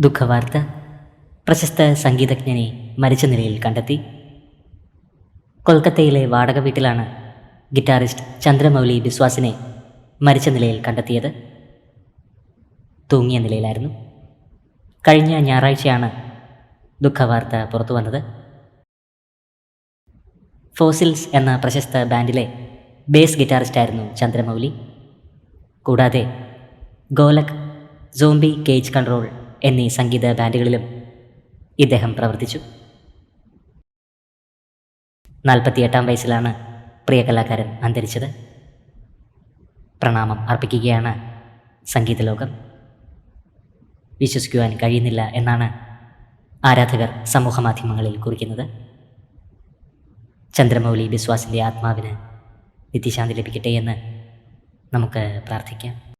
ദുഃഖവാർത്ത പ്രശസ്ത സംഗീതജ്ഞനെ മരിച്ച നിലയിൽ കണ്ടെത്തി. കൊൽക്കത്തയിലെ വാടക വീട്ടിലാണ് ഗിറ്റാറിസ്റ്റ് ചന്ദ്രമൗലി ബിസ്വാസിനെ മരിച്ച നിലയിൽ കണ്ടെത്തിയത്. തൂങ്ങിയ നിലയിലായിരുന്നു. കഴിഞ്ഞ ഞായറാഴ്ചയാണ് ദുഃഖവാർത്ത പുറത്തു വന്നത്. ഫോസിൽസ് എന്ന പ്രശസ്ത ബാൻഡിലെ ബേസ് ഗിറ്റാറിസ്റ്റായിരുന്നു ചന്ദ്രമൗലി. കൂടാതെ ഗോലക് സോംബി കേജ് കൺട്രോൾ എന്നീ സംഗീത ബാൻഡുകളിലും ഇദ്ദേഹം പ്രവർത്തിച്ചു. നാൽപ്പത്തിയെട്ടാം വയസ്സിലാണ് പ്രിയ കലാകാരൻ അന്തരിച്ചത്. പ്രണാമം അർപ്പിക്കുകയാണ് സംഗീതലോകം വിശ്വസിക്കുവാൻ കഴിയുന്നില്ല എന്നാണ് ആരാധകർ സമൂഹമാധ്യമങ്ങളിൽ കുറിക്കുന്നത്. ചന്ദ്രമൗലി ബിസ്വാസിന്റെ ആത്മാവിന് നിത്യശാന്തി ലഭിക്കട്ടെ എന്ന് നമുക്ക് പ്രാർത്ഥിക്കാം.